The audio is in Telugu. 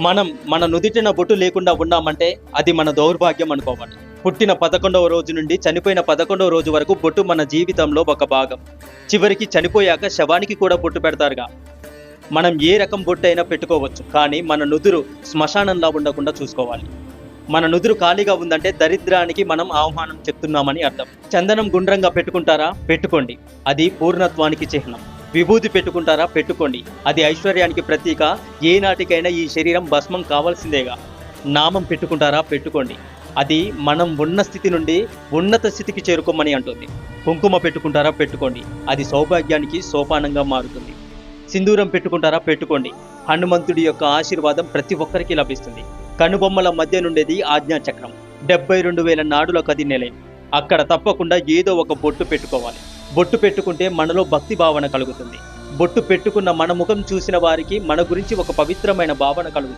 మనం మన నుదిటిన బొట్టు లేకుండా ఉన్నామంటే అది మన దౌర్భాగ్యం అనుకోవాలి. పుట్టిన పదకొండవ రోజు నుండి చనిపోయిన పదకొండవ రోజు వరకు బొట్టు మన జీవితంలో ఒక భాగం. చివరికి చనిపోయాక శవానికి కూడా బొట్టు పెడతారుగా. మనం ఏ రకం బొట్టు అయినా పెట్టుకోవచ్చు కానీ మన నుదురు శ్మశానంలా ఉండకుండా చూసుకోవాలి. మన నుదురు ఖాళీగా ఉందంటే దరిద్రానికి మనం ఆహ్వానం చెప్తున్నామని అర్థం. చందనం గుండ్రంగా పెట్టుకుంటారా? పెట్టుకోండి. అది పూర్ణత్వానికి చిహ్నం. విభూతి పెట్టుకుంటారా? పెట్టుకోండి. అది ఐశ్వర్యానికి ప్రతీక. ఏ నాటికైనా ఈ శరీరం భస్మం కావాల్సిందేగా. నామం పెట్టుకుంటారా? పెట్టుకోండి. అది మనం ఉన్న స్థితి నుండి ఉన్నత స్థితికి చేరుకోమని అంటుంది. కుంకుమ పెట్టుకుంటారా? పెట్టుకోండి. అది సౌభాగ్యానికి సోపానంగా మారుతుంది. సింధూరం పెట్టుకుంటారా? పెట్టుకోండి. హనుమంతుడి యొక్క ఆశీర్వాదం ప్రతి ఒక్కరికి లభిస్తుంది. కనుబొమ్మల మధ్య నుండేది ఆజ్ఞాచక్రం. డెబ్బై రెండు వేల నాడులకు అది నిలయం. అక్కడ తప్పకుండా ఏదో ఒక బొట్టు పెట్టుకోవాలి. బొట్టు పెట్టుకుంటే మనలో భక్తి భావన కలుగుతుంది. బొట్టు పెట్టుకున్న మన ముఖం చూసిన వారికి మన గురించి ఒక పవిత్రమైన భావన కలుగుతుంది.